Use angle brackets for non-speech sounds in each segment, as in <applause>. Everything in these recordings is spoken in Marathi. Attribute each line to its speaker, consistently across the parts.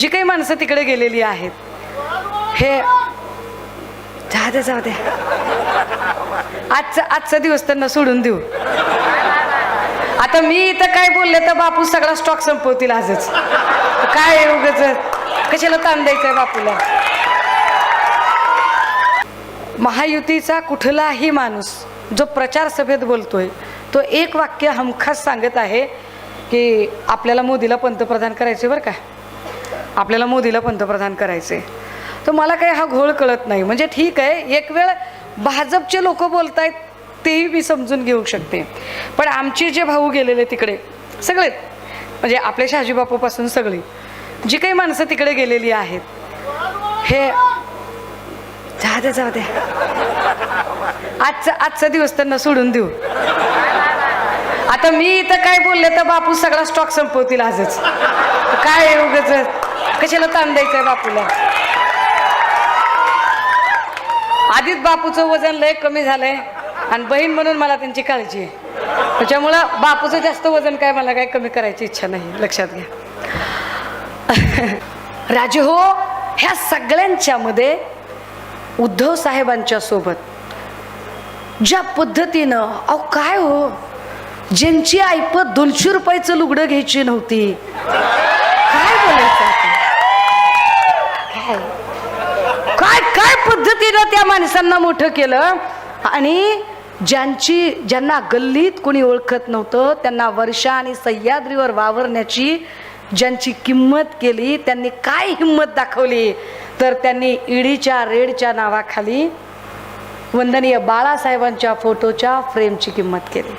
Speaker 1: जी काही माणसं तिकडे गेलेली आहेत हे जाऊ दे जाऊ दे. आजचा आजचा दिवस त्यांना सोडून देऊ. आता मी इथं काय बोलले तर बापू सगळा स्टॉक संपवतील आजच. काय उगच? कशाला ताण द्यायचंय बापूला? महायुतीचा कुठलाही माणूस जो प्रचार सभेत बोलतोय तो एक वाक्य हमखास सांगत आहे की आपल्याला मोदीला पंतप्रधान करायचे बरं का? आपल्याला मोदीला पंतप्रधान करायचे तर मला काही हा घोळ कळत नाही. म्हणजे ठीक आहे एक वेळ भाजपचे लोक बोलत आहेत तेही मी समजून घेऊ शकते. पण आमचे जे भाऊ गेलेले तिकडे सगळे म्हणजे आपल्या शहाजीबापूपासून सगळी जी काही माणसं तिकडे गेलेली आहेत हे जाऊ दे जाऊ दे आजचा आजचा दिवस त्यांना सोडून देऊ. आता मी इथं काय बोलले तर बापू सगळा स्टॉक संपवतील आजच. काय उगाच कशाला ताण द्यायचंय बापूला? आधीच बापूचं वजन लय कमी झालंय आणि बहीण म्हणून मला त्यांची काळजी आहे. त्याच्यामुळं बापूचं जास्त वजन काय मला काय कमी करायची इच्छा नाही. लक्षात घ्या. <laughs> राजे हो ह्या सगळ्यांच्या मध्ये उद्धव साहेबांच्या सोबत ज्या पद्धतीनं अहो काय हो? ज्यांची ऐपत दोनशे रुपयाचं लुगडं घ्यायची नव्हती काय बोलायचं आता? काय काय पद्धतीनं त्या माणसांना मोठं केलं? आणि ज्यांची ज्यांना गल्लीत कोणी ओळखत नव्हतं त्यांना वर्षा आणि सह्याद्रीवर वावरण्याची ज्यांची किंमत केली त्यांनी काय हिंमत दाखवली? तर त्यांनी ईडीच्या रेडच्या नावाखाली वंदनीय बाळासाहेबांच्या फोटोच्या फ्रेमची किंमत केली.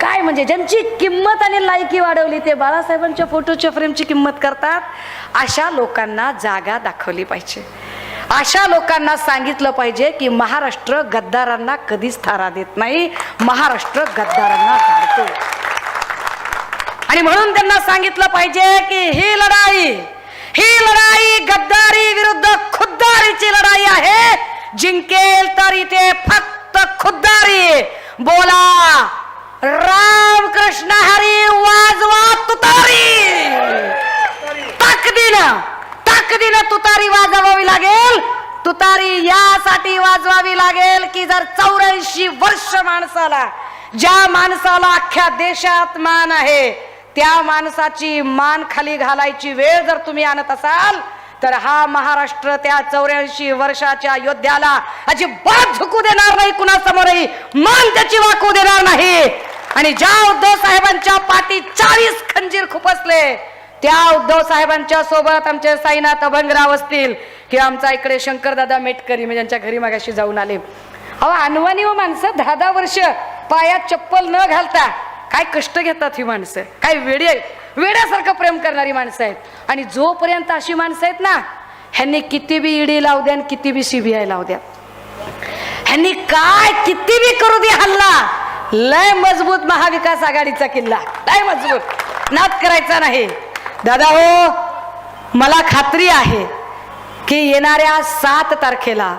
Speaker 1: काय म्हणजे ज्यांची किंमत आणि लायकी वाढवली ते बाळासाहेबांच्या फोटोच्या फ्रेमची किंमत करतात? अशा लोकांना जागा दाखवली पाहिजे. अशा लोकांना सांगितलं पाहिजे की महाराष्ट्र गद्दारांना कधीच थारा देत नाही. महाराष्ट्र गद्दारांना धाडतो आणि म्हणून त्यांना सांगितलं पाहिजे की ही लढाई ही लढाई गद्दारी विरुद्ध खुद्दारीची लढाई आहे. जिंकेल तर इथे फक्त खुद्दारी. बोला. ताकदीनं तुतारी वाजवावी लागेल. तुतारी यासाठी वाजवावी लागेल की जर चौऱ्याऐंशी वर्ष माणसाला ज्या माणसाला अख्ख्या देशात मान आहे त्या माणसाची मान खाली घालायची वेळ जर तुम्ही आणत असाल तर हा महाराष्ट्र त्या चौऱ्याऐंशी वर्षाच्या योद्ध्याला अजिबात झुकू देणार नाही कुणासमोरही मान त्याची वाकू देणार नाही. आणि ज्या उद्धव साहेबांच्या पाठी चाळीस खंजीर खुपसले त्या उद्धव साहेबांच्या सोबत आमचे साईनाथ अभंगराव असतील किंवा आमचा इकडे शंकरदादा मेटकरी म्हणजे ज्यांच्या घरी मागाशी जाऊन आले. अहो अनवानी व हो माणसं दहा दहा वर्ष पायात चप्पल न घालता काय कष्ट घेतात ही माणसं? काय वेडे वेड्यासारखं प्रेम करणारी माणसं आहेत. आणि जोपर्यंत अशी माणसं आहेत ना ह्यांनी किती बी ईडी लावू द्या आणि किती बी सीबीआय लावू द्या. ह्यांनी काय किती बी करू दे हल्ला. लय मजबूत महाविकास आघाडीचा किल्ला. लय मजबूत. नाद करायचा नाही. दादा हो मला खात्री आहे की येणाऱ्या सात तारखेला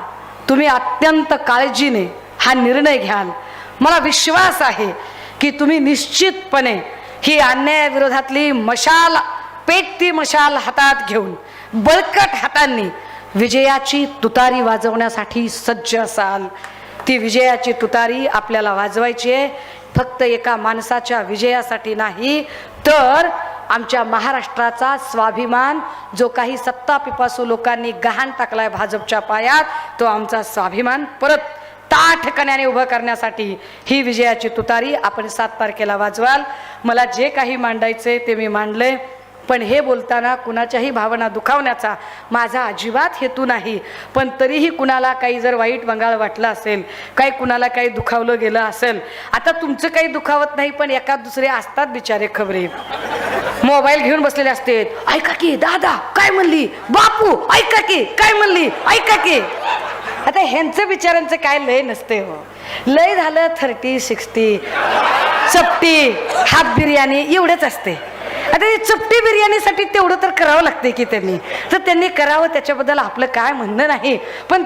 Speaker 1: तुम्ही अत्यंत काळजीने हा निर्णय घ्याल. मला विश्वास आहे की तुम्ही निश्चितपणे ही अन्यायाविरोधातली मशाल पेटती मशाल हातात घेऊन बळकट हातांनी विजयाची तुतारी वाजवण्यासाठी सज्ज असाल. ती विजयाची तुतारी आपल्याला वाजवायची आहे. फक्त एका माणसाच्या विजयासाठी नाही तर आमच्या महाराष्ट्राचा स्वाभिमान जो काही सत्ता पिपासू लोकांनी गहाण टाकलाय भाजपच्या पायात तो आमचा स्वाभिमान. परत ताठकण्याने उभं करण्यासाठी ही विजयाची तुतारी आपण सात तारखेला वाजवाल. मला जे काही मांडायचे ते मी मांडले पण हे बोलताना कुणाच्याही भावना दुखावण्याचा माझा अजिबात हेतू नाही. पण तरीही कुणाला काही जर वाईट बंगाळ वाटलं असेल काही कुणाला काही दुखावलं गेलं असेल आता तुमचं काही दुखावत नाही पण एका दुसरे असतात बिचारे खबरे. मोबाईल घेऊन बसलेले असते. ऐका की दादा काय म्हणली? बापू ऐका की काय म्हणली? ऐका की. आता ह्यांचं बिचारांचं काय लय नसते हो. लय झालं थर्टी सिक्स्टी चपटी हाफ बिर्याणी एवढंच असते आता चपटी बिर्याणीसाठी तेवढं तर करावं लागते की त्यांनी. तर त्यांनी करावं त्याच्याबद्दल आपलं काय म्हणणं नाही. पण